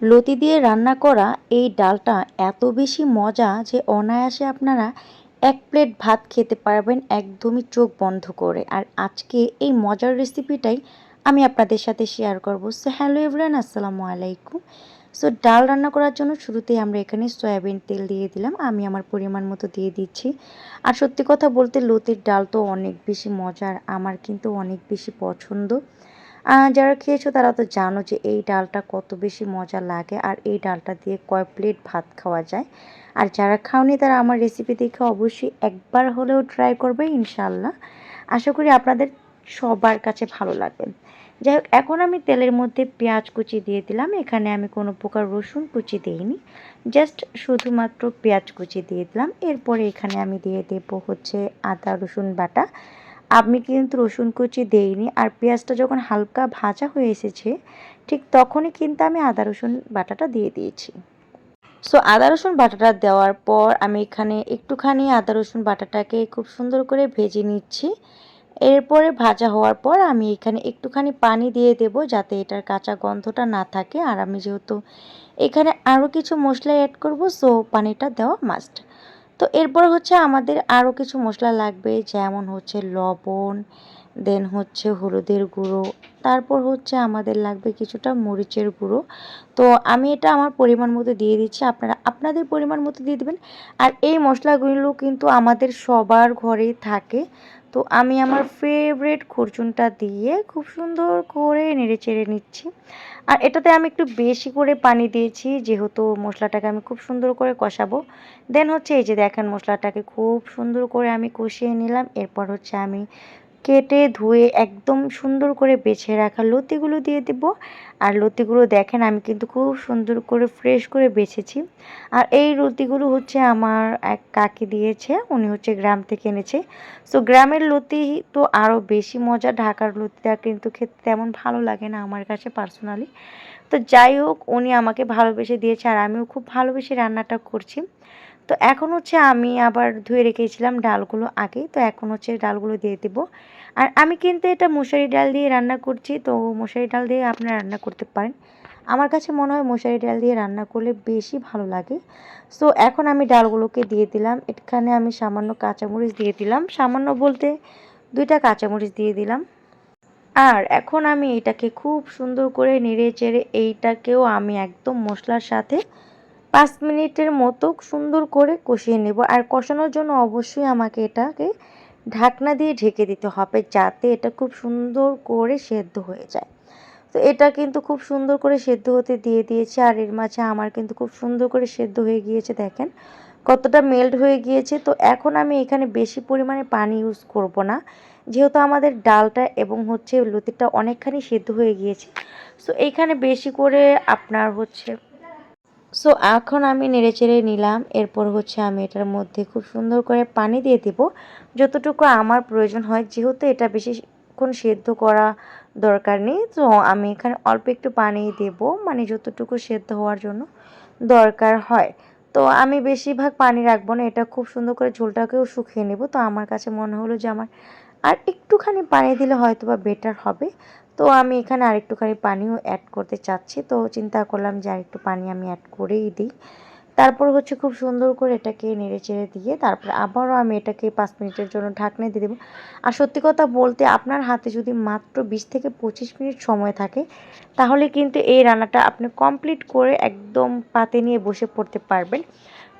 লতি দিয়ে রান্না করা এই ডালটা এত বেশি মজা যে অনায়াসে আপনারা এক প্লেট ভাত খেতে পারবেন একদমই চোখ বন্ধ করে। আর আজকে এই মজার রেসিপিটাই আমি আপনাদের সাথে শেয়ার করব। সো হ্যালো এভরিওয়ান আসসালামু আলাইকুম। সো ডাল রান্না করার জন্য শুরুতেই আমরা এখানে সয়াবিন তেল দিয়ে দিলাম। আমি আমার পরিমাণ মতো দিয়ে দিচ্ছি। আর সত্যি কথা বলতে লতির ডাল তো অনেক বেশি মজার, আমার কিন্তু অনেক বেশি পছন্দ। যারা খেয়েছো তারা তো জানো যে এই ডালটা কত বেশি মজা লাগে আর এই ডালটা দিয়ে কয় প্লেট ভাত খাওয়া যায়। আর যারা খাওনি তারা আমার রেসিপি দেখে অবশ্যই একবার হলেও ট্রাই করবে ইনশাল্লাহ আশা করি আপনাদের সবার কাছে ভালো লাগবে। যাই হোক, এখন আমি তেলের মধ্যে পেঁয়াজ কুচি দিয়ে দিলাম। এখানে আমি কোনো প্রকার রসুন কুচি দিইনি। জাস্ট শুধুমাত্র পেঁয়াজ কুচি দিয়ে দিলাম। এরপরে এখানে আমি দিয়ে দেবো হচ্ছে আদা রসুন বাটা। আমি কিন্তু রসুন কুচি দেইনি আর পেঁয়াজটা যখন হালকা ভাজা হয়ে এসেছে, ঠিক তখনই কিন্তু আমি আদা রসুন বাটাটা দিয়ে দিয়েছি। সো আদা রসুন বাটাটা দেওয়ার পর আমি এখানে একটুখানি আদা রসুন বাটাটাকে খুব সুন্দর করে ভেজে নিচ্ছি। এরপরে ভাজা হওয়ার পর আমি এখানে একটুখানি পানি দিয়ে দেব যাতে এটার কাঁচা গন্ধটা না থাকে। আর আমি যেহেতু এখানে আরও কিছু মশলা অ্যাড করব সো পানিটা দেওয়া মাস্ট তো এরপর হচ্ছে আমাদের আরও কিছু মশলা লাগবে, যেমন হচ্ছে লবণ দেন হচ্ছে হলুদের গুঁড়ো, তারপর হচ্ছে আমাদের লাগবে কিছুটা মরিচের গুঁড়ো। তো আমি এটা আমার পরিমাণ মতো দিয়ে দিচ্ছি, আপনারা আপনাদের পরিমাণ মতো দিয়ে দেবেন। আর এই মশলাগুলো কিন্তু আমাদের সবার ঘরেই থাকে তো আমি আমার ফেভারিট খুরচুনটা দিয়ে খুব সুন্দর করে নেড়ে চেড়ে নিচ্ছি। আর এটাতে আমি একটু বেশি করে পানি দিয়েছি, যেহেতু মশলাটাকে আমি খুব সুন্দর করে কষাবো। দেন হচ্ছে এই যে দেখেন মশলাটাকে খুব সুন্দর করে আমি কষিয়ে নিলাম। এরপর হচ্ছে আমি কেটে ধুয়ে একদম সুন্দর করে বেছে রাখা লতিগুলো দিয়ে দেব। আর লতিগুলো দেখেন আমি কিন্তু খুব সুন্দর করে ফ্রেশ করে বেছেছি। আর এই লতিগুলো হচ্ছে আমার এক কাকি দিয়েছে, উনি হচ্ছে গ্রাম থেকে এনেছে। সো গ্রামের লতি তো আরও বেশি মজা ঢাকার লতিটা কিন্তু খেতে তেমন ভালো লাগে না আমার কাছে পার্সোনালি তো যাই হোক, উনি আমাকে ভালোবেসে দিয়েছে আর আমিও খুব ভালোবেসে রান্নাটা করছি। তো এখন হচ্ছে আমি আবার ধুয়ে রেখেছিলাম ডালগুলো আগে তো এখন হচ্ছে ডালগুলো দিয়ে দেবো। আর আমি কিন্তু এটা মশারি ডাল দিয়ে রান্না করছি, তো মশারি ডাল দিয়ে আপনারা রান্না করতে পারেন। আমার কাছে মনে হয় মশারি ডাল দিয়ে রান্না করলে বেশি ভালো লাগে। সো এখন আমি ডালগুলোকে দিয়ে দিলাম। এখানে আমি সামান্য কাঁচামরিচ দিয়ে দিলাম। সামান্য বলতে দুইটা কাঁচামরিচ দিয়ে দিলাম। আর এখন আমি এটাকে খুব সুন্দর করে নেড়ে চেড়ে এইটাকেও আমি একদম মশলার সাথে পাঁচ মিনিটের মতো সুন্দর করে কষিয়ে নেব। আর কষানোর জন্য অবশ্যই আমাকে এটাকে ঢাকনা দিয়ে ঢেকে দিতে হবে যাতে এটা খুব সুন্দর করে সেদ্ধ হয়ে যায়। তো এটা কিন্তু খুব সুন্দর করে সেদ্ধ হতে দিয়ে দিয়েছে আর এর মাঝে আমার কিন্তু খুব সুন্দর করে সেদ্ধ হয়ে গিয়েছে দেখেন। কতটা মেল্ট হয়ে গিয়েছে। তো এখন আমি এখানে বেশি পরিমাণে পানি ইউজ করব না। যেহেতু আমাদের ডালটা এবং হচ্ছে লতিটা অনেকখানি সেদ্ধ হয়ে গিয়েছে। সো এইখানে বেশি করে আপনার হচ্ছে সো এখন আমি নেড়ে চেড়ে নিলাম। এরপর হচ্ছে আমি এটার মধ্যে খুব সুন্দর করে পানি দিয়ে দেব। যতটুকু আমার প্রয়োজন হয়, যেহেতু এটা বেশিক্ষণ সেদ্ধ করা দরকার নেই, তো আমি এখানে অল্প একটু পানি দেব মানে যতটুকু সেদ্ধ হওয়ার জন্য দরকার হয়। তো আমি বেশিরভাগ পানি রাখব না, এটা খুব সুন্দর করে ঝোলটাকেও শুকিয়ে নেব। তো আমার কাছে মনে হলো যে আমার আর একটুখানি পানি দিলে হয়তো বা বেটার হবে। তো আমি এখানে আরেকটুখানি পানিও অ্যাড করতে চাচ্ছি। তো চিন্তা করলাম যে আরেকটু পানি আমি অ্যাড করেই দিই। তারপর হচ্ছে খুব সুন্দর করে এটাকে নেড়ে চেড়ে দিয়ে তারপর আবারও আমি এটাকে পাঁচ মিনিটের জন্য ঢাকনে দিয়ে দেবো। আর সত্যি কথা বলতে আপনার হাতে যদি মাত্র বিশ থেকে পঁচিশ মিনিট সময় থাকে, তাহলে কিন্তু এই রান্নাটা আপনি কমপ্লিট করে একদম পাতে নিয়ে বসে পড়তে পারবেন।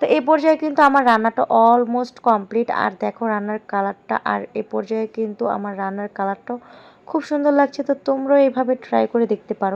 তো এই পর্যায়ে কিন্তু আমার রান্নাটা অলমোস্ট কমপ্লিট আর দেখো রান্নার কালারটা আর এ পর্যায়ে কিন্তু আমার রান্নার কালারটাও খুব সুন্দর লাগছে, তো তোমরাও এইভাবে ট্রাই করে দেখতে পারো।